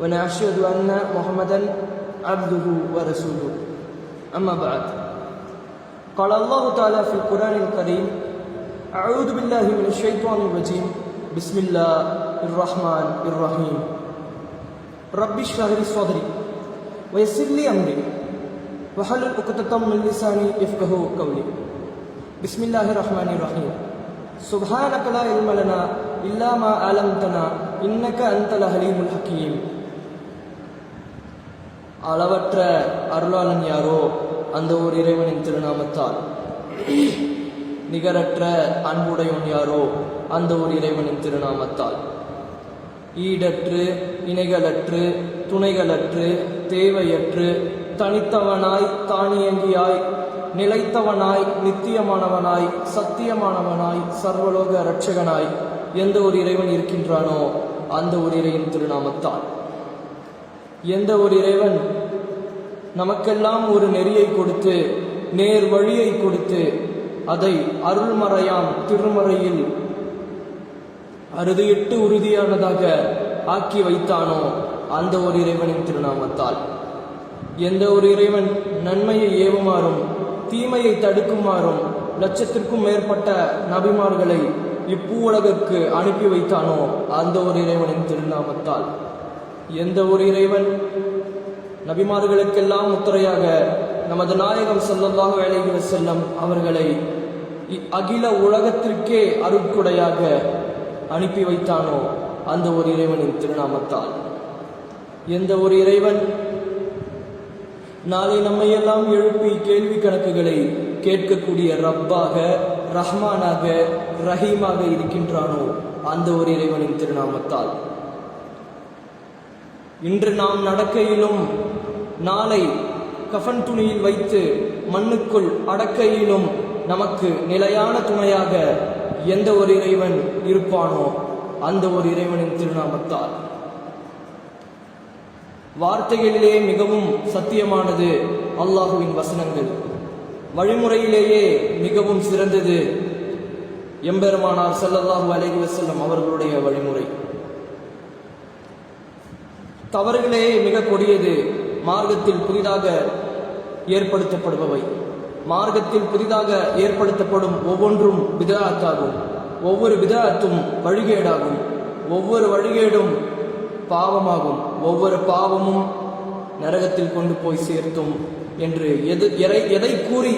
ونشهد أن محمدا عبده ورسوله. أما بعد قال الله تعالى في القرآن الكريم أعوذ بالله من الشيطان الرجيم. بسم الله الرحمن الرحيم. رب اشرح لي صدري ويسر لي أمري. وحلل عقدة من لساني يفقه قولي. بسم الله الرحمن الرحيم. سبحانك لا علم لنا إلا ما علمتنا إنك أنت الحليم الحكيم. அளவற்ற அருளாளன் யாரோ அந்த ஒரு இறைவனின் திருநாமத்தால். நிகரற்ற அன்புடையவன் யாரோ அந்த ஒரு இறைவனின் திருநாமத்தால். ஈடற்று இணைகளற்று துணைகளற்று தேவையற்று தனித்தவனாய் தானியங்கியாய் நிலைத்தவனாய் நித்தியமானவனாய் சத்தியமானவனாய் சர்வலோக இரட்சகனாய் எந்த ஒரு இறைவன் இருக்கின்றானோ அந்த ஒரு இறையின் திருநாமத்தால். எந்த ஒரு இறைவன் நமக்கெல்லாம் ஒரு நெறியை கொடுத்து நேர் வழியை கொடுத்து அதை அருள்மறையாம் திருமறையில் அறுதியிட்டு உறுதியானதாக ஆக்கி வைத்தானோ அந்த ஒரு இறைவனின் திருநாமத்தால். எந்த ஒரு இறைவன் நன்மையை ஏவுமாறும் தீமையை தடுக்குமாறும் லட்சத்திற்கும் மேற்பட்ட நபிமார்களை இப்பூவுலகுக்கு அனுப்பி வைத்தானோ அந்த ஒரு இறைவனின் திருநாமத்தால். எந்த ஒரு இறைவன் நபிமார்களுக்கெல்லாம் முத்திரையாக நமது நாயகம் ஸல்லல்லாஹு வேலைக்கு செல்லும் அவர்களை இ- அகில உலகத்திற்கே அருட்குடையாக அனுப்பி வைத்தானோ அந்த ஒரு இறைவனின் திருநாமத்தால். எந்த ஒரு இறைவன் நாளை நம்மையெல்லாம் எழுப்பி கேள்வி கணக்குகளை கேட்கக்கூடிய ரப்பாக ரஹ்மானாக ரஹீமாக இருக்கின்றானோ அந்த ஒரு இறைவனின் திருநாமத்தால். இன்று நாம் நடக்கையிலும் நாளை கஃன் துணியில் வைத்து மண்ணுக்குள் அடக்கையிலும் நமக்கு நிலையான துணையாக எந்த ஒரு இறைவன் இருப்பானோ அந்த ஒரு இறைவனின் திருநாமத்தால். வார்த்தைகளிலே மிகவும் சத்தியமானது அல்லாஹுவின் வசனங்கள். வழிமுறையிலேயே மிகவும் சிறந்தது. எம்பெருமானார் செல்லல்லாஹு அலைஹி வஸல்லம் அவர்களுடைய வழிமுறை. தவறுகளே மிக கொடியது. மார்க்கத்தில் புதிதாக ஏற்படுத்தப்படுபவை. மார்க்கத்தில் புதிதாக ஏற்படுத்தப்படும் ஒவ்வொன்றும் விதாத்தாகும் ஒவ்வொரு விதாத்தும் வழிகேடாகும். ஒவ்வொரு வழிகேடும் பாவமாகும். ஒவ்வொரு பாவமும் நரகத்தில் கொண்டு போய் சேர்த்தும் என்று எது எதை எதை கூறி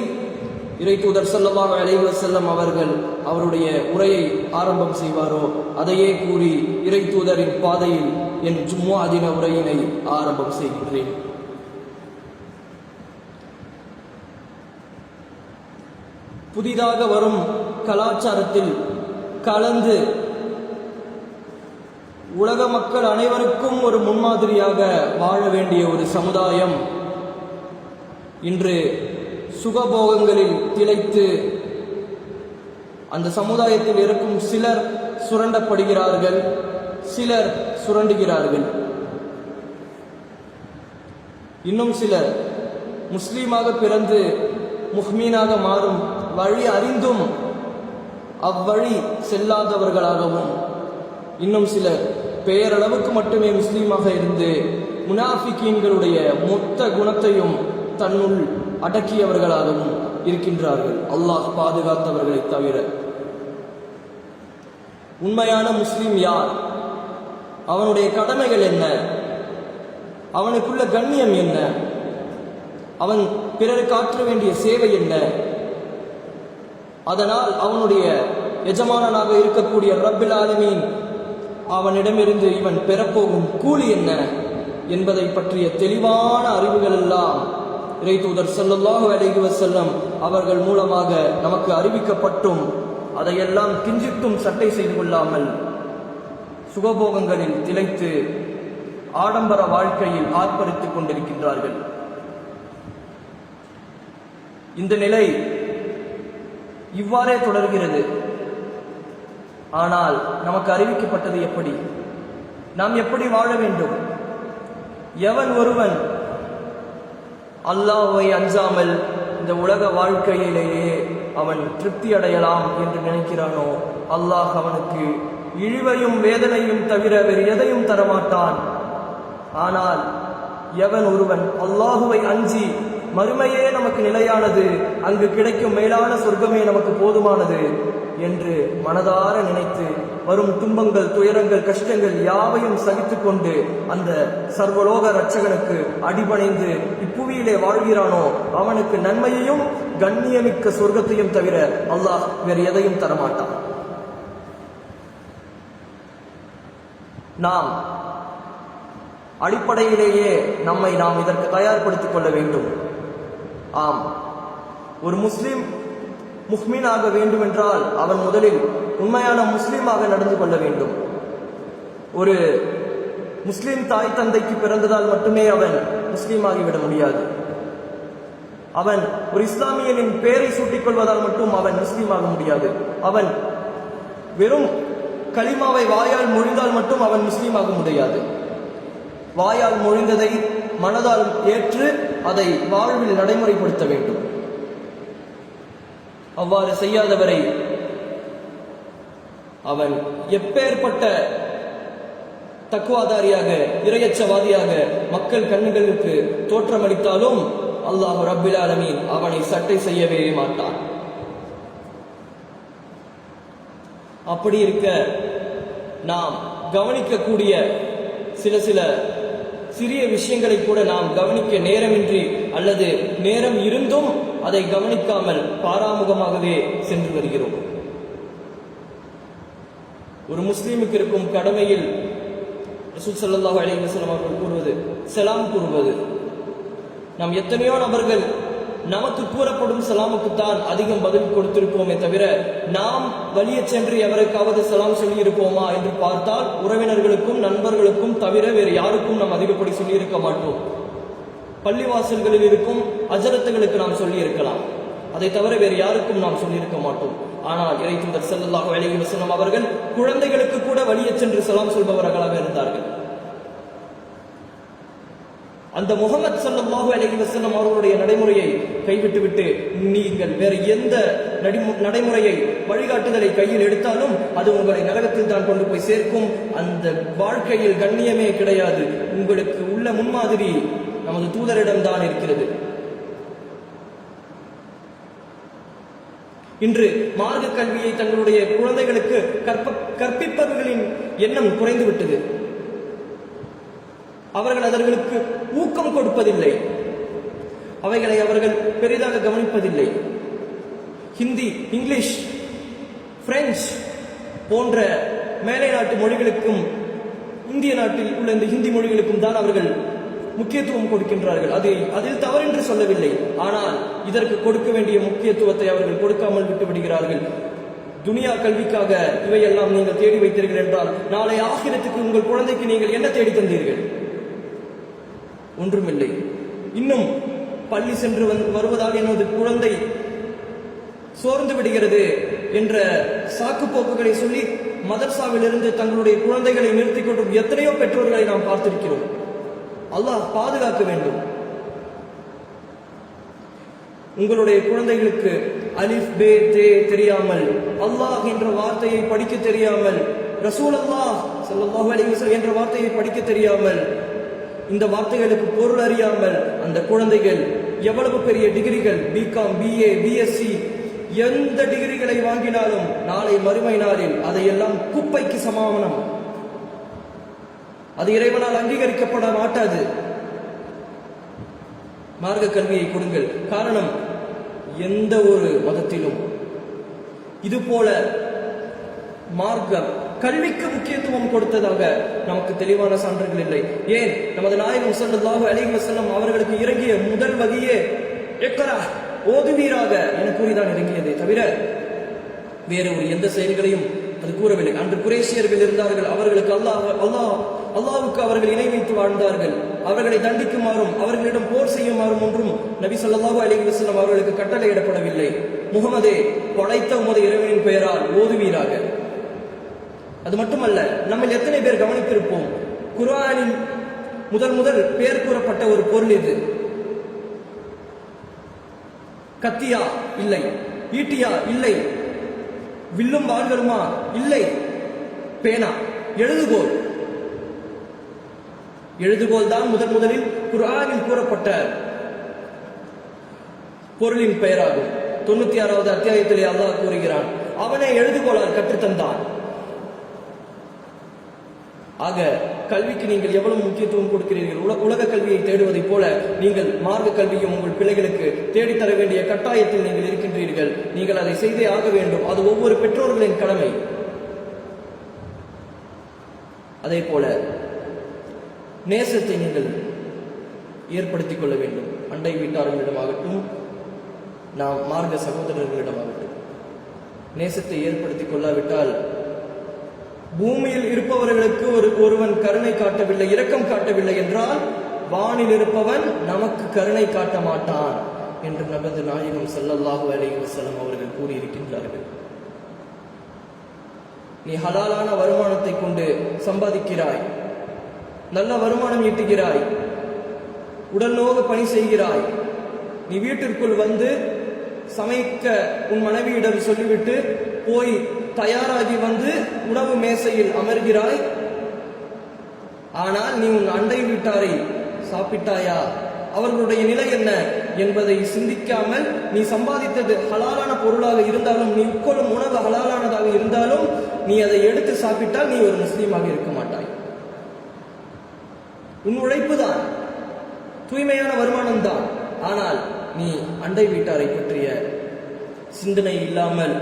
இறை தூதர் செல்லமாக அலைஹி செல்லம் அவர்கள் அவருடைய உரையை ஆரம்பம் செய்வாரோ அதையே கூறி இறை தூதரின் பாதையில் என் ஜும்மா தின உரையினை ஆரம்பம் செய்கின்றேன். புதிதாக வரும் கலாச்சாரத்தில் கலந்து உலக மக்கள் அனைவருக்கும் ஒரு முன்மாதிரியாக வாழ வேண்டிய ஒரு சமுதாயம் இன்று சுகபோகங்களில் திளைத்து அந்த சமுதாயத்தில் இருக்கும் சிலர் சுரண்டப்படுகிறார்கள். சிலர் சுரண்டுகிறார்கள். இன்னும் சிலர் முஸ்லீமாக பிறந்து முஹ்மீனாக மாறும் வழி அறிந்தும் அவ்வழி செல்லாதவர்களாகவும் இன்னும் சிலர் பெயரளவுக்கு மட்டுமே முஸ்லீமாக இருந்து முனாஃபிகீன்களுடைய மொத்த குணத்தையும் தன்னுள் அடக்கியவர்களாகவும் இருக்கின்றார்கள். அல்லாஹ் பாதுகாத்தவர்களை தவிர. உண்மையான முஸ்லீம் யார்? அவனுடைய கடமைகள் என்ன? அவனுக்குள்ள கண்ணியம் என்ன? அவன் பிறருக்கு ஆற்ற வேண்டிய சேவை என்ன? அதனால் அவனுடைய எஜமானனாக இருக்கக்கூடிய ரப்பில் ஆலமீன் அவனிடமிருந்து இவன் பெறப்போகும் கூலி என்ன என்பதை பற்றிய தெளிவான அறிவுகள் எல்லாம் இறை தூதர் ஸல்லல்லாஹு அலைஹி அவர்கள் மூலமாக நமக்கு அறிவிக்கப்பட்டும். அதையெல்லாம் கிஞ்சிட்டும் சட்டை செய்து கொள்ளாமல் சுகபோகங்களில் திளைத்து ஆடம்பர வாழ்க்கையில் ஆர்ப்பரித்துக் கொண்டிருக்கின்றார்கள். இந்த நிலை இவ்வாறே தொடர்கிறது. ஆனால் நமக்கு அறிவிக்கப்பட்டது எப்படி? நாம் எப்படி வாழ வேண்டும்? எவன் ஒருவன் அல்லாஹை அஞ்சாமல் இந்த உலக வாழ்க்கையிலேயே அவன் திருப்தி அடையலாம் என்று நினைக்கிறானோ அல்லாஹ் அவனுக்கு இழிவையும் வேதனையும் தவிர வேறு எதையும் தரமாட்டான். ஆனால் எவன் ஒருவன் அல்லாஹுவை அஞ்சி மறுமையே நமக்கு நிலையானது அங்கு கிடைக்கும் மேலான சொர்க்கமே நமக்கு போதுமானது என்று மனதார நினைத்து வரும் துன்பங்கள் துயரங்கள் கஷ்டங்கள் யாவையும் சகித்து கொண்டு அந்த சர்வலோக ரட்சகனுக்கு அடிபணிந்து இப்புவியிலே வாழ்கிறானோ அவனுக்கு நன்மையையும் கண்ணியமிக்க சொர்க்கத்தையும் தவிர அல்லாஹ் வேறு எதையும் தரமாட்டான். நாம் அடிப்படையிலேயே நம்மை நாம் இதற்கு தயார்படுத்திக் கொள்ள வேண்டும். ஆம். ஒரு முஸ்லீம் முஹ்மீனாக வேண்டும் என்றால் அவன் முதலில் உண்மையான முஸ்லீமாக நடந்து கொள்ள வேண்டும். ஒரு முஸ்லீம் தாய் தந்தைக்கு பிறந்ததால் மட்டுமே அவன் முஸ்லீமாகிவிட முடியாது. அவன் ஒரு இஸ்லாமியனின் பெயரை சூட்டிக் கொள்வதால் மட்டும் அவன் முஸ்லீமாக முடியாது. அவன் வெறும் கலிமாவை வாயால் மொழிந்தால் மட்டும் அவன் முஸ்லீமாக முடியாது. வாயால் மொழிந்ததை மனதால் ஏற்று அதை வாழ்வில் நடைமுறைப்படுத்த வேண்டும். அவ்வாறு செய்யாதவரை அவன் எப்பேற்பட்ட தக்குவாதாரியாக இரையச்சவாதியாக மக்கள் கண்ணுகளுக்கு தோற்றமளித்தாலும் அல்லாஹ் ரப்பில் ஆலமீன் அவனை சட்டை செய்யவே மாட்டான். அப்படி இருக்க நாம் கவனிக்கக்கூடிய சில சில சிறிய விஷயங்களை கூட நாம் கவனிக்க நேரமின்றி அல்லது நேரம் இருந்தும் அதை கவனிக்காமல் பாராமுகமாகவே சென்று வருகிறோம். ஒரு முஸ்லீமுக்கு இருக்கும் கடமையில் ரசூல் ஸல்லல்லாஹு அலைஹி வஸல்லம் அவர்கள் கூறுவது செலாம் கூறுவது. நாம் எத்தனையோ நபர்கள் நமக்கு கூறப்படும் சலாமுக்குத்தான் அதிகம் பதில் கொடுத்திருப்போமே தவிர நாம் வழியை சென்று எவருக்காவது சலாம் சொல்லியிருப்போமா என்று பார்த்தால் உறவினர்களுக்கும் நண்பர்களுக்கும் தவிர வேறு யாருக்கும் நாம் அதிகப்படி சொல்லியிருக்க மாட்டோம். பள்ளிவாசல்களில் இருக்கும் அஜரத்துகளுக்கு நாம் சொல்லி இருக்கலாம் அதை தவிர வேறு யாருக்கும் நாம் சொல்லியிருக்க மாட்டோம். ஆனால் இறை தூதர் ஸல்லல்லாஹு அலைஹி அவர்கள் குழந்தைகளுக்கு கூட வழியே சென்று சலாம் சொல்பவர்களாக இருந்தார்கள் அந்த முகமது ஸல்லல்லாஹு அலஹி வசல்லம் அவர்களுடைய நடைமுறையை கைவிட்டுவிட்டு நீங்கள் வேறு எந்த நடைமுறையை வழிகாட்டுதலை கையில் எடுத்தாலும் அது உங்களை நரகத்தில் தான் கொண்டு போய் சேர்க்கும். அந்த வாழ்க்கையில் கண்ணியமே கிடையாது. உங்களுக்கு உள்ள முன்மாதிரி நமது தூதரிடம் தான் இருக்கிறது. இன்று மார்க்க கல்வியை தங்களுடைய குழந்தைகளுக்கு கற்ப கற்பிப்பவர்களின் எண்ணம் குறைந்துவிட்டது. அவர்கள் அதற்கு ஊக்கம் கொடுப்பதில்லை. அவைகளை அவர்கள் பெரிதாக கவனிப்பதில்லை. ஹிந்தி இங்கிலீஷ் பிரெஞ்சு போன்ற மேலை நாட்டு மொழிகளுக்கும் இந்திய நாட்டில் உள்ள இந்த ஹிந்தி மொழிகளுக்கும் தான் அவர்கள் முக்கியத்துவம் கொடுக்கின்றார்கள். அது அதில் தவறென்று சொல்லவில்லை. ஆனால் இதற்கு கொடுக்க வேண்டிய முக்கியத்துவத்தை அவர்கள் கொடுக்காமல் விட்டு விடுகிறார்கள். துனியா கல்விக்காக இவையெல்லாம் நீங்கள் தேடி வைத்தீர்கள் என்றால் நாளை ஆகிரத்துக்கு உங்கள் குழந்தைக்கு நீங்கள் என்ன தேடி தந்தீர்கள்? ஒன்றுமில்லை. இன்னும் பள்ளி சென்று வந்து- வருவதால் எனது குழந்தை சோர்ந்து விடுகிறது என்ற சாக்கு போக்குகளை சொல்லி மதர்சாவிலிருந்து தங்களுடைய குழந்தைகளை நிறுத்திக் கொண்டும் எத்தனையோ பெற்றோர்களை நாம் பார்த்திருக்கிறோம். அல்லாஹ் பாதுகாக்க வேண்டும். உங்களுடைய குழந்தைகளுக்கு அலிஃப் பே தே தெரியாமல் அல்லாஹ் என்ற வார்த்தையை படிக்க தெரியாமல் ரசூல் அல்லாஹ் ஸல்லல்லாஹு அலைஹி என்ற வார்த்தையை படிக்க தெரியாமல் இந்த வார்த்தைகளுக்கு பொருள் அறியாமல் அந்த குழந்தைகள் எவ்வளவு பெரிய டிகிரிகள் பிகாம் பிஏ பிஎஸ்சி எந்த டிகிரிகளை வாங்கினாலும் நாளை மறுமை நாளில் அதையெல்லாம் குப்பைக்கு சமானம் அது இறைவனால் அங்கீகரிக்கப்பட மாட்டாது. மார்க்க கல்வியை கொடுங்கள். காரணம் எந்த ஒரு மதத்திலும். இது போல மார்க்கம் கல்விக்கு முக்கியத்துவம் கொடுத்ததாக நமக்கு தெளிவான சான்றுகள் இல்லை. ஏன்? நமது நாயகம் ஸல்லல்லாஹு அலி வசல்லம் அவர்களுக்கு இறங்கிய முதல் வகையே எக்கரா ஓதுவீராக என கூறிதான் இறங்கியதே தவிர வேறு ஒரு எந்த செயல்களையும் அது கூறவில்லை. அன்று குரேஷியர்கள் இருந்தார்கள். அவர்களுக்கு அல்லாஹ் அல்லாஹ் அல்லாவுக்கு அவர்கள் இணை வைத்து வாழ்ந்தார்கள். அவர்களை தண்டிக்குமாறும் அவர்களிடம் போர் செய்யுமாறும் ஒன்றும் நபி சொல்லாஹு அலி வசல்லம் அவர்களுக்கு கட்டளையிடப்படவில்லை. முகமதே படைத்த உமது இறைவனின் பெயரால் ஓதுவீராக. அது மட்டுமல்ல நம்ம எத்தனை பேர் கவனித்திருப்போம்? குர்ஆனின் முதல் முதல் பெயர் கூறப்பட்ட ஒரு பொருள் இது. கத்தியா இல்லை ஈட்டியா இல்லை வில்லும் வாள்களுமா இல்லை பேனா. எழுதுகோல் எழுதுகோல் தான் முதன் முதலில் குரானில் கூறப்பட்ட பொருளின் பெயராகும். தொண்ணூத்தி ஆறாவது அத்தியாயத்திலே அல்லாஹ் கூறுகிறான் அவனை எழுதுகோளால் கற்றுத்தந்தான். ஆக கல்விக்கு நீங்கள் எவ்வளவு முக்கியத்துவம் கொடுக்கிறீர்கள்? உல- உலக கல்வியை தேடுவதைப் போல நீங்கள் மார்க்க கல்வியும் உங்கள் பிள்ளைகளுக்கு தேடித்தர வேண்டிய கட்டாயத்தில் நீங்கள் இருக்கின்றீர்கள். நீங்கள் அதை செய்தே ஆக வேண்டும். அது ஒவ்வொரு பெற்றோர்களின் கடமை. அதே போல நேசத்தை நீங்கள் ஏற்படுத்திக் கொள்ள வேண்டும். அண்டை வீட்டார்களிடமாகட்டும் நாம் மார்க்க சகோதரர்களிடமாகட்டும். நேசத்தை ஏற்படுத்திக் கொள்ளாவிட்டால் பூமியில் இருப்பவர்களுக்கு ஒரு ஒருவன் கருணை காட்டவில்லை இரக்கம் காட்டவில்லை என்றால் வானில் இருப்பவன் நமக்கு கருணை காட்ட மாட்டான் என்று நமது நாயகம் ஸல்லல்லாஹு அலைஹி வஸல்லம் அவர்கள் கூறியிருக்கின்றார்கள். நீ ஹலாலான வருமானத்தை கொண்டு சம்பாதிக்கிறாய் நல்ல வருமானம் ஈட்டுகிறாய் உடல்நோக பணி செய்கிறாய். நீ வீட்டிற்குள் வந்து சமைக்க உன் மனைவியிடம் சொல்லிவிட்டு போய் தயாராகி வந்து உணவு மேசையில் அமர்கிறாய். ஆனால் நீ உன் அண்டை வீட்டாரை சாப்பிட்டாயா? அவர்களுடைய நிலை என்ன என்பதை சிந்திக்காமல் நீ சம்பாதித்தது ஹலாலான பொருளாக இருந்தாலும் நீ உட்கொள்ளும் உணவு ஹலாலானதாக இருந்தாலும் நீ அதை எடுத்து சாப்பிட்டால் நீ ஒரு முஸ்லீமாக இருக்க மாட்டாய். உன் உழைப்பு தான். தூய்மையான வருமானம் தான். ஆனால் நீ அண்டை வீட்டாரை பற்றிய சிந்தனை இல்லாமல்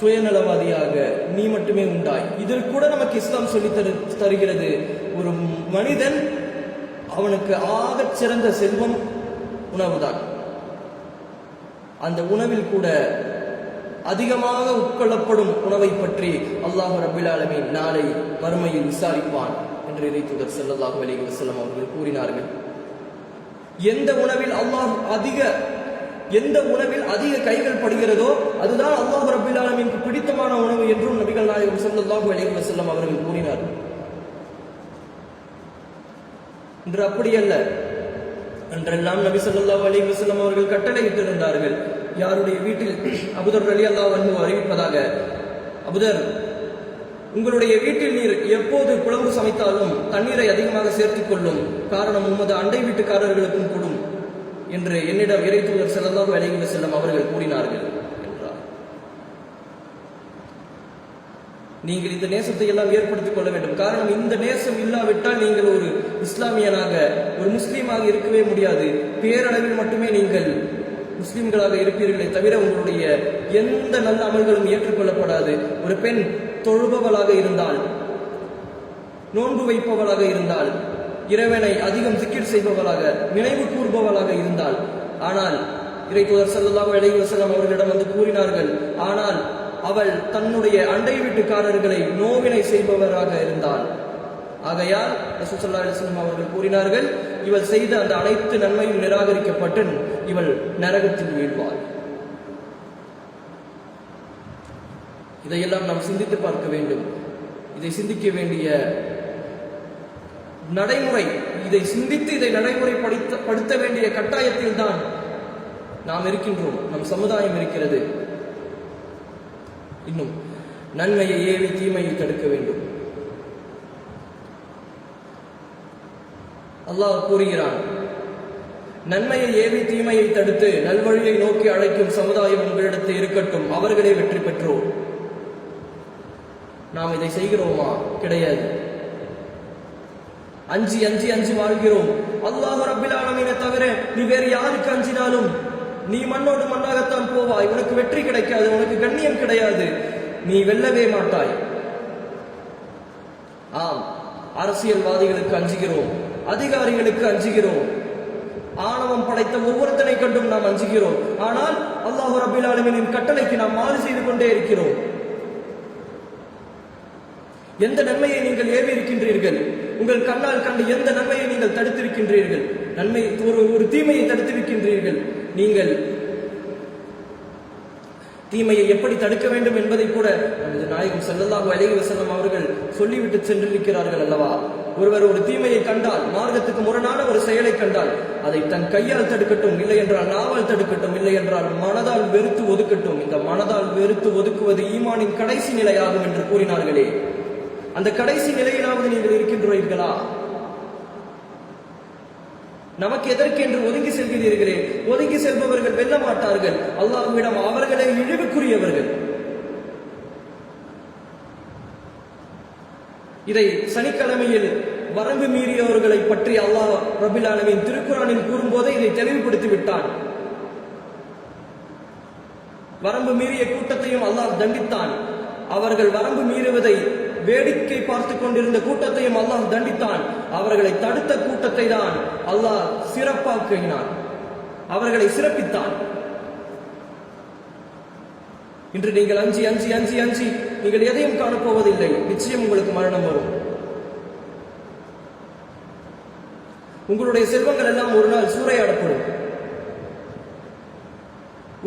சுயநலவாதியாக நீ மட்டுமே உண்டாய். இதில் கூட நமக்கு இஸ்லாம் சொல்லித் தரு தருகிறது. ஒரு மனிதன் அவனுக்கு ஆகச் சிறந்த செல்வம் உணவுதான். அந்த உணவில் கூட அதிகமாக உட்கொள்ளப்படும் உணவை பற்றி அல்லாஹ் ரபில் ஆலமீன் நாளை மறுமையில் விசாரிப்பான் என்று இறைத்துதர் செல்லல்லாஹு அலி வசலம் அவர்கள் கூறினார்கள். எந்த உணவில் அல்லாஹ் அதிக எந்த உணவில் அதிக கைகள் படுகிறதோ அதுதான் அல்லாஹ் ரபில் ஆலமீனுக்கு பிடித்தமான உணவு என்றும் நபிகள் நாயகம் ஸல்லல்லாஹு அலி வசல்லம் அவர்கள் கூறினார். இன்று அப்படியல்ல அன்றெல்லாம் நபி சொல்லா அலி வசல்லம் அவர்கள் கட்டளையிட்டிருந்தார்கள். யாருடைய வீட்டில் அபுதர் அலி அல்லாஹ் வந்து அறிவிப்பதாக அபுதர் உங்களுடைய வீட்டில் நீர் எப்போது குழம்பு சமைத்தாலும் தண்ணீரை அதிகமாக சேர்த்துக் கொள்ளும். காரணம் உமது அண்டை வீட்டுக்காரர்களுக்கும் கொடும். என்று என்னிடம் இறைத்தூதர் ஸல்லல்லாஹு அலைஹி செல்லும் அவர்கள் கூறினார்கள் என்றார். நீங்கள் இந்த நேசத்தை எல்லாம் ஏற்படுத்திக் கொள்ள வேண்டும். காரணம் இந்த நேசம் இல்லாவிட்டால் நீங்கள் ஒரு இஸ்லாமியனாக ஒரு முஸ்லீமாக இருக்கவே முடியாது. பேரளவில் மட்டுமே நீங்கள் முஸ்லிம்களாக இருப்பீர்களே தவிர உங்களுடைய எந்த நல்ல அமல்களும் ஏற்றுக்கொள்ளப்படாது. ஒரு பெண் தொழுபவளாக இருந்தால் நோன்பு வைப்பவளாக இருந்தால் இறைவனை அதிகம் சிக்கிர் செய்பவளாக நினைவு கூறுபவளாக இருந்தால் ஆனால் இறை தூதர் அலைஹி வஸல்லம் அவர்களிடம் வந்து கூறினார்கள் ஆனால் அவள் தன்னுடைய அண்டை வீட்டுக்காரர்களை நோவினை செய்பவராக இருந்தாள். ஆகையால் ரசூசல்லா அலிஸ்லாம் அவர்கள் கூறினார்கள் இவள் செய்த அந்த அனைத்து நன்மையும் நிராகரிக்கப்பட்டு இவள் நரகத்தில் வீழ்வாள். இதையெல்லாம் நாம் சிந்தித்து பார்க்க வேண்டும். இதை சிந்திக்க வேண்டிய நடைமுறை இதை சிந்தித்து இதை நடைமுறைப்படுத்த படுத்த வேண்டிய கட்டாயத்தில் தான் நாம் இருக்கின்றோம். நம் சமுதாயம் இருக்கிறது. இன்னும் நன்மையை ஏவி தீமையை தடுக்க வேண்டும். அல்லாஹ் கூறுகிறான் நன்மையை ஏவி தீமையை தடுத்து நல்வழியை நோக்கி அழைக்கும் சமுதாயம் உங்களிடத்தில் இருக்கட்டும். அவர்களே வெற்றி பெற்றோம். நாம் இதை செய்கிறோமா? கிடையாது. அஞ்சு அஞ்சு அஞ்சு வாழ்கிறோம். அல்லாஹ் ரபில் ஆலமீனை தவிர நீ வேறு யாருக்கு அஞ்சினாலும் நீ மண்ணோடு மண்ணாகத்தான் போவாய். உனக்கு வெற்றி கிடைக்காது உனக்கு கண்ணியம் கிடையாது. நீ வெல்லவே மாட்டாய். ஆம் அரசியல்வாதிகளுக்கு அஞ்சுகிறோம் அதிகாரிகளுக்கு அஞ்சுகிறோம். ஆணவம் படைத்த ஒவ்வொருத்தனை கண்டும் நாம் அஞ்சுகிறோம். ஆனால் அல்லாஹ் ரபில் ஆலமீனின் கட்டளைக்கு நாம் மாறு செய்து கொண்டே இருக்கிறோம். எந்த நன்மையை நீங்கள் ஏவி இருக்கின்றீர்கள் உங்கள் கண்ணால் கண்டு எந்த நன்மையை நீங்கள் தடுத்திருக்கின்றீர்கள்? நன்மை ஒரு ஒரு தீமையை தடுத்திருக்கின்றீர்கள். நீங்கள் தீமையை எப்படி தடுக்க வேண்டும் என்பதை கூட நமது நாயகம் ஸல்லல்லாஹு அலைஹி வஸல்லம் அவர்கள் சொல்லிவிட்டு சென்றிருக்கிறார்கள் அல்லவா? ஒருவர் ஒரு தீமையை கண்டால் மார்க்கத்துக்கு முரணான ஒரு செயலை கண்டால் அதை தன் கையால் தடுக்கட்டும் இல்லை என்றால் நாவால் தடுக்கட்டும் இல்லை என்றால் மனதால் வெறுத்து ஒதுக்கட்டும். இந்த மனதால் வெறுத்து ஒதுக்குவது ஈமானின் கடைசி நிலையாகும் என்று கூறினார்களே. அந்த கடைசி நிலையிலாவது நீங்கள் இருக்கின்றீர்களா? நமக்கு எதற்கென்று ஒதுங்கி செல்கிறீர்களே? ஒதுங்கி செல்பவர்கள் வெல்ல மாட்டார்கள். அல்லாஹ்விடம் அவர்களே இழிவுக்குரியவர்கள். இதை சனிக்கிழமையில் வரம்பு மீறியவர்களை பற்றி அல்லாஹ் ரபிலானவின் ஆலமீன் திருக்குறானில் கூறும்போதே இதை தெளிவுபடுத்தி விட்டான் வரம்பு மீறிய கூட்டத்தையும் அல்லாஹ் தண்டித்தான். அவர்கள் வரம்பு மீறுவதை வேடிக்கை பார்த்து கொண்டிருந்த கூட்டத்தையும் அல்லாஹ் தண்டித்தான். அவர்களை தடுத்த கூட்டத்தை தான் அல்லாஹ் சிறப்பாக்கினான் அவர்களை சிறப்பித்தான். இன்று நீங்கள் அஞ்சி அஞ்சி அஞ்சி அஞ்சி நீங்கள் எதையும் காணப்போவதில்லை. நிச்சயம் உங்களுக்கு மரணம் வரும். உங்களுடைய செல்வங்கள் எல்லாம் ஒரு நாள் சூறையாடப்படும்.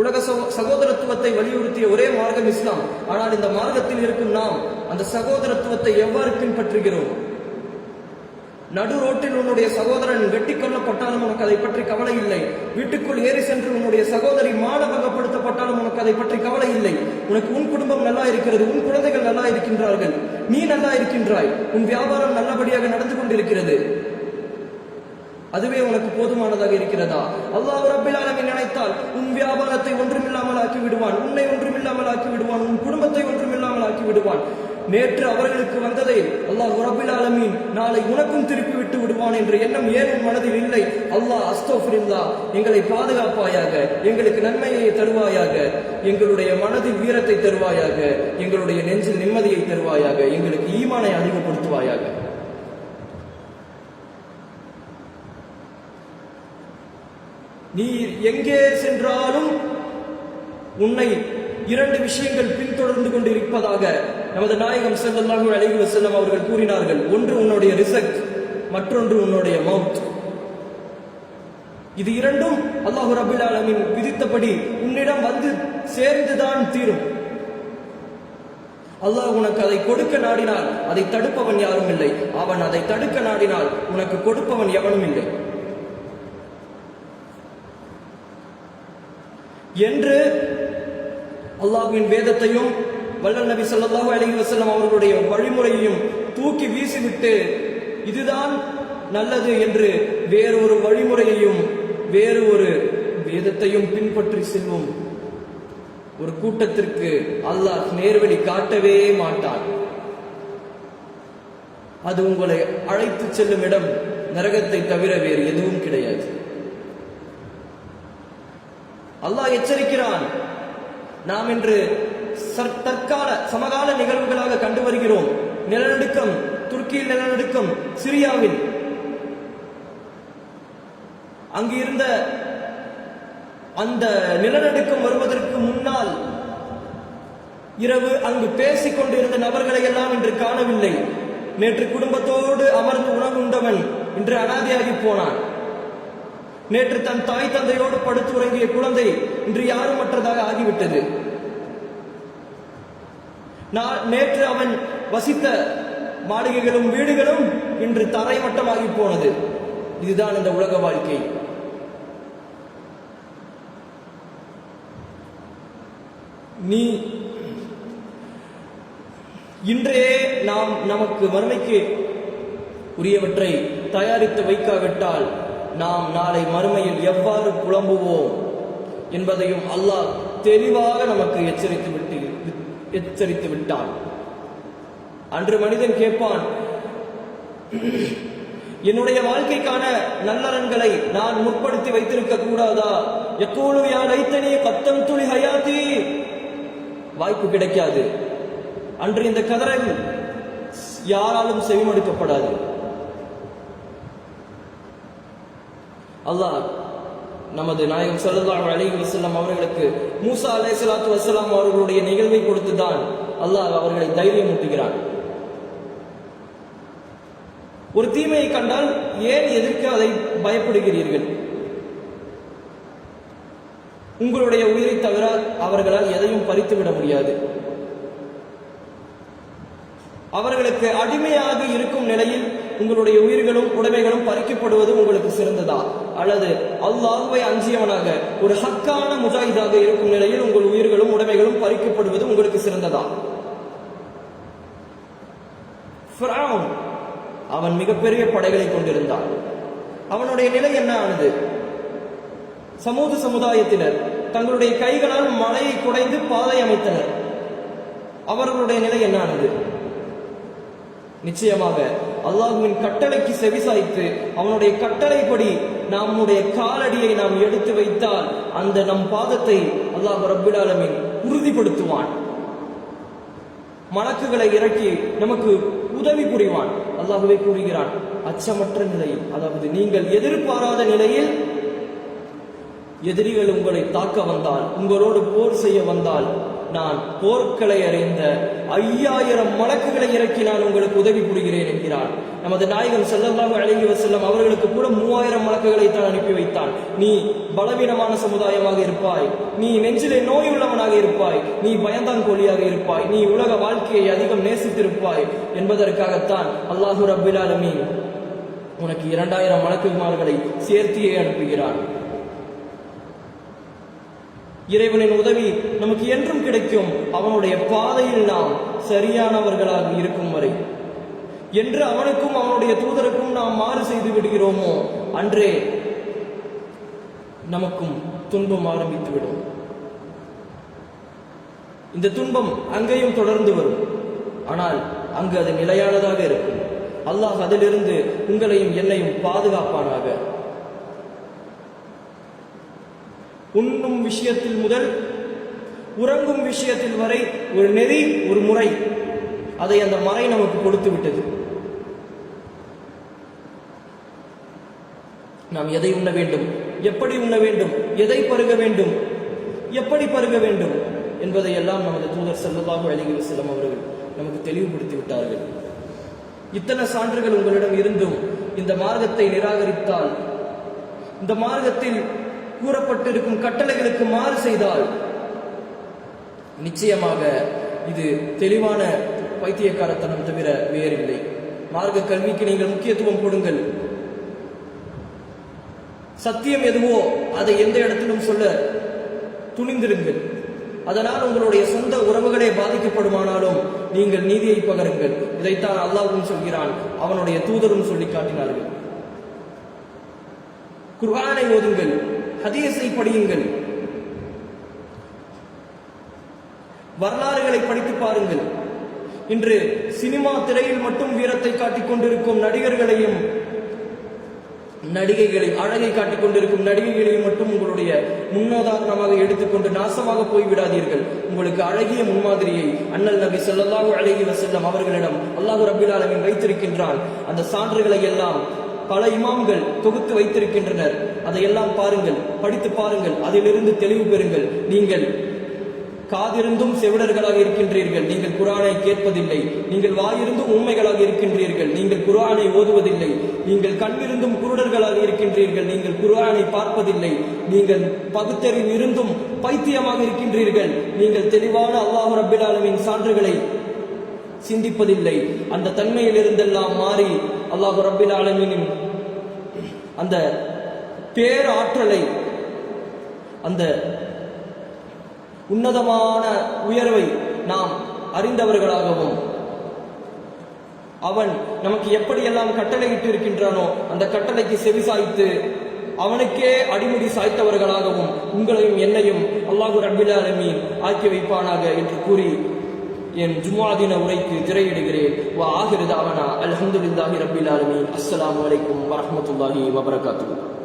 உலக சகோதரத்துவத்தை வலியுறுத்திய ஒரே மார்க்கம் இஸ்லாம். ஆனால் இந்த மார்க்கத்தில் இருக்கும் நாம் அந்த சகோதரத்துவத்தை எவ்வாறு பின்பற்றுகிறோம்? நடு ரோட்டில் உன்னுடைய சகோதரன் வெட்டி கொல்லப்பட்டாலும் உனக்கு அதை பற்றி கவலை இல்லை. வீட்டுக்குள் ஏறி சென்று உன்னுடைய சகோதரி மானபங்கப்படுத்தப்பட்டாலும் உனக்கு அதை பற்றி கவலை இல்லை. உனக்கு உன் குடும்பம் நல்லா இருக்கிறது உன் குழந்தைகள் நல்லா இருக்கின்றார்கள் நீ நல்லா இருக்கின்றாய் உன் வியாபாரம் நல்லபடியாக நடந்து கொண்டிருக்கிறது. அதுவே உனக்கு போதுமானதாக இருக்கிறதா? அல்லாஹ் ரப்பில் ஆலமீன் நினைத்தால் உன் வியாபாரத்தை ஒன்றுமில்லாமல் ஆக்கி விடுவான் உன்னை ஒன்றுமில்லாமல் ஆக்கி விடுவான் உன் குடும்பத்தை ஒன்றுமில்லாமல் ஆக்கி விடுவான் நேற்று அவர்களுக்கு வந்ததை அல்லாஹ் ரப்பில் ஆலமீன் நாளை உனக்கும் திருப்பி விட்டு விடுவான் என்ற எண்ணம் ஏன் மனதில் இல்லை? அல்லாஹ் அஸ்தோஃபிரில்லா எங்களை பாதுகாப்பாயாக எங்களுக்கு நன்மையை தருவாயாக எங்களுடைய மனதில் வீரத்தை தருவாயாக எங்களுடைய நெஞ்சில் நிம்மதியை தருவாயாக எங்களுக்கு ஈமானை அதிகப்படுத்துவாயாக. நீ எங்கே சென்றாலும் உன்னை இரண்டு விஷயங்கள் பின்தொடர்ந்து கொண்டு இருப்பதாக நமது நாயகம் ஸல்லல்லாஹு அலைஹி செல்லம் அவர்கள் கூறினார்கள் ஒன்று உன்னுடைய ரிசக்ட் மற்றொன்று உன்னுடைய மவுத் இது இரண்டும் அல்லாஹு ரபுல் ஆலமின் விதித்தபடி உன்னிடம் வந்து சேர்ந்துதான் தீரும். அல்லாஹ் உனக்கு அதை கொடுக்க நாடினால் அதை தடுப்பவன் யாரும் இல்லை. அவன் அதை தடுக்க நாடினால் உனக்கு கொடுப்பவன் எவனும் இல்லை. என்று அல்லாஹ்வின் வேதத்தையும் வல்லல் நபி சொல்லாஹு அலி வசல்லம் அவர்களுடைய வழிமுறையையும் தூக்கி வீசிவிட்டு இதுதான் நல்லது என்று வேறொரு வழிமுறையையும் வேறு ஒரு வேதத்தையும் பின்பற்றி செல்வோம். ஒரு கூட்டத்திற்கு அல்லாஹ் நேர்வழி காட்டவே மாட்டான். அது உங்களை அழைத்து செல்லும் இடம் நரகத்தை தவிர வேறு எதுவும் கிடையாது. அல்லாஹ் எச்சரிக்கிறான் நாம் இன்று தற்கால சமகால நிகழ்வுகளாக கண்டு வருகிறோம் நிலநடுக்கம் துருக்கியில் நிலநடுக்கம் சிரியாவில். அங்கு இருந்த அந்த நிலநடுக்கம் வருவதற்கு முன்னால் இரவு அங்கு பேசிக் கொண்டிருந்த நபர்களை எல்லாம் இன்று காணவில்லை. நேற்று குடும்பத்தோடு அமர்ந்து உணவு உண்டவன் இன்று அனாதையாகி போனான். நேற்று தன் தாய் தந்தையோடு படுத்து உறங்கிய குழந்தை இன்று யாருமற்றதாக ஆகிவிட்டது. நான் நேற்று அவன் வசித்த மாளிகைகளும் வீடுகளும் இன்று தரைமட்டமாகி போனது. இதுதான் இந்த உலக வாழ்க்கை. நீ இன்றே நாம் நமக்கு மறுமைக்கு உரியவற்றை தயாரித்து வைக்காவிட்டால் நாம் நாளை மறுமையில் எவ்வாறு புலம்புவோம் என்பதையும் அல்லாஹ் தெளிவாக நமக்கு எச்சரித்து விட்டு எச்சரித்து விட்டான் அன்று மனிதன் கேட்பான் என்னுடைய வாழ்க்கைக்கான நல்லறன்களை நான் முற்படுத்தி வைத்திருக்க கூடாதா? எக்கோலு யா லைத்தனி துளி ஹயாத்தி. வாய்ப்பு கிடைக்காது. அன்று இந்த கதரை யாராலும் செவிமடுக்கப்படாது. அல்லாஹ் நமது நாயகம் சல்லா அலி வசல்லாம் அவர்களுக்கு மூசா அலே சலாத்து வசலாம் அவர்களுடைய நிகழ்வை கொடுத்துதான் அல்லாஹ் அவர்களை தைரியமூட்டுகிறான். ஒரு தீமையை கண்டால் ஏன் எதிர்க்க அதை பயப்படுகிறீர்கள்? உங்களுடைய உயிரை தவிர அவர்களால் எதையும் பறித்து விட முடியாது. அவர்களுக்கு அடிமையாக இருக்கும் நிலையில் உங்களுடைய உயிர்களும் உடைமைகளும் பறிக்கப்படுவது உங்களுக்கு சிறந்ததா? அல்லது அல்லாஹுவை அஞ்சியவனாக ஒரு ஹக்கான முஜாஹிதாக இருக்கும் நிலையில் உங்கள் உயிர்களும் உடைமைகளும் பறிக்கப்படுவது உங்களுக்கு சிறந்ததா? அவன் மிகப்பெரிய படைகளை கொண்டிருந்தான். அவனுடைய நிலை என்ன ஆனது சமூக சமுதாயத்தினர் தங்களுடைய கைகளால் மலையை குடைந்து பாதை அமைத்தனர். அவர்களுடைய நிலை என்ன ஆனது நிச்சயமாக அல்லாஹுவின் கட்டளைக்கு செவிசாய்த்து அவனுடைய கட்டளைப்படி நம்முடைய காலடியை நாம் எடுத்து வைத்தால் அந்த நம் பாதத்தை அல்லாஹ் ரப்பிடாலமின் உறுதிப்படுத்துவான். மலக்குகளை இறக்கி நமக்கு உதவி புரிவான். அல்லாஹுவே கூறுகிறான் அச்சமற்ற நிலை அதாவது நீங்கள் எதிர்பாராத நிலையில் எதிரிகள் உங்களை தாக்க வந்தால் உங்களோடு போர் செய்ய வந்தால் நான் போர்க்களை அறிந்த ஐயாயிரம் மலக்குகளை இறக்கி நான் உங்களுக்கு உதவி புரிகிறேன் என்கிறான் நமது நாயகம் செல்லல்லாம அழகி வசல்லம் அவர்களுக்கு கூட மூவாயிரம் மலக்குகளை தான் அனுப்பி வைத்தான். நீ பலவீனமான சமுதாயமாக இருப்பாய். நீ நெஞ்சிலே நோய் உள்ளவனாக இருப்பாய். நீ பயந்தாங்கோழியாக இருப்பாய். நீ உலக வாழ்க்கையை அதிகம் நேசித்திருப்பாய் என்பதற்காகத்தான் அல்லாஹு ரபில் உனக்கு இரண்டாயிரம் மலக்குமார்களை சேர்த்தியே அனுப்புகிறான். இறைவனின் உதவி நமக்கு என்றும் கிடைக்கும். அவனுடைய பாதையில் நாம் சரியானவர்களாக இருக்கும் வரை. என்று அவனுக்கும் அவனுடைய தூதருக்கும் நாம் மாறு செய்து விடுகிறோமோ? அன்றே நமக்கும் துன்பம் ஆரம்பித்துவிடும் இந்த துன்பம் அங்கேயும் தொடர்ந்து வரும். ஆனால் அங்கு அது நிலையானதாக இருக்கும். அல்லாஹ் அதிலிருந்து உங்களையும் என்னையும் பாதுகாப்பானாக. உண்ணும் விஷயத்தில் முதல் உறங்கும் விஷயத்தில் வரை ஒரு நெறி ஒரு முறை. அதை அந்த மறை நமக்கு கொடுத்து விட்டது. நாம் எதை உண்ண வேண்டும்? எப்படி உண்ண வேண்டும்? எதை பருக வேண்டும்? எப்படி பருக வேண்டும்? என்பதை எல்லாம் நமது தூதர் செல்லதாக அழகி செல்லும் அவர்கள் நமக்கு தெளிவுபடுத்தி விட்டார்கள். இத்தனை சான்றுகள் உங்களிடம் இருந்தும் இந்த மார்க்கத்தை நிராகரித்தால் இந்த மார்க்கத்தில் கூறப்பட்டிருக்கும் கட்டளைகளுக்கு மாறு செய்தால் நிச்சயமாக இது தெளிவான பைத்தியக்காரத்தனம் தவிர வேறில்லை. மார்க்க கல்விக்கு நீங்கள் முக்கியத்துவம் கொடுங்கள். சத்தியம் எதுவோ அதை எந்த இடத்திலும் சொல்ல துணிந்திருங்கள் அதனால் உங்களுடைய சொந்த உறவுகளே பாதிக்கப்படுமானாலும் நீங்கள் நீதியை பகருங்கள். இதைத்தான் அல்லாவும் சொல்கிறான். அவனுடைய தூதரும் சொல்லி காட்டினார்கள். குர்ஆனை ஓதுங்கள். ஹதீஸை படியுங்கள். வரலாறுகளை படித்து பாருங்கள். இன்று சினிமா திரையில் மட்டும் வீரத்தை காட்டிக் கொண்டிருக்கும் நடிகர்களையும் நடிகைகளை அழகை காட்டிக் கொண்டிருக்கும் நடிகைகளையும் மட்டும் உங்களுடைய முன்னுதாரணமாக எடுத்துக்கொண்டு நாசமாக போய்விடாதீர்கள். உங்களுக்கு அழகிய முன்மாதிரியை அண்ணல் நபி ஸல்லல்லாஹு அழகி வஸல்லம் அவர்களிடம் அல்லாஹ் ரப்பில் வைத்திருக்கின்றான். அந்த சான்றுகளை எல்லாம் பல இமாம்கள் தொகுத்து வைத்திருக்கின்றனர். அதையெல்லாம் பாருங்கள் படித்து பாருங்கள் அதிலிருந்து தெளிவு பெறுங்கள். நீங்கள் காதிருந்தும் செவிடர்களாக இருக்கின்றீர்கள். நீங்கள் குரானை கேட்பதில்லை. நீங்கள் வாயிருந்தும் உண்மைகளாக இருக்கின்றீர்கள். நீங்கள் குரானை ஓதுவதில்லை. நீங்கள் கண்ணிருந்தும் குருடர்களாக இருக்கின்றீர்கள். நீங்கள் குரானை பார்ப்பதில்லை. நீங்கள் பகுத்தறிவு இருந்தும் பைத்தியமாக இருக்கின்றீர்கள். நீங்கள் தெளிவான அல்லாஹு ரப்பில் சான்றுகளை சிந்திப்பதில்லை. அந்த தன்மையில் இருந்தெல்லாம் மாறி அல்லாஹு ரப்பில் அந்த பேராற்றலை அந்த உன்னதமான உயர்வை நாம் அறிந்தவர்களாகவும் அவன் நமக்கு எப்படியெல்லாம் கட்டளையிட்டு இருக்கின்றானோ அந்த கட்டளைக்கு செவி சாய்த்து அவனுக்கே அடிமுடி சாய்த்தவர்களாகவும் உங்களையும் என்னையும் அல்லாஹூர் ரபில் அலமீன் ஆக்கி வைப்பானாக என்று கூறி என் ஜும்மா தின உரைக்கு திரையிடுகிறேன். வா ஆகிருதாவனா அல்ஹம்துலில்லாஹி ரபில் ஆலமீன். அஸ்லாம் அலைக்கும் வரமத்துல்லாஹி வபரகாத்து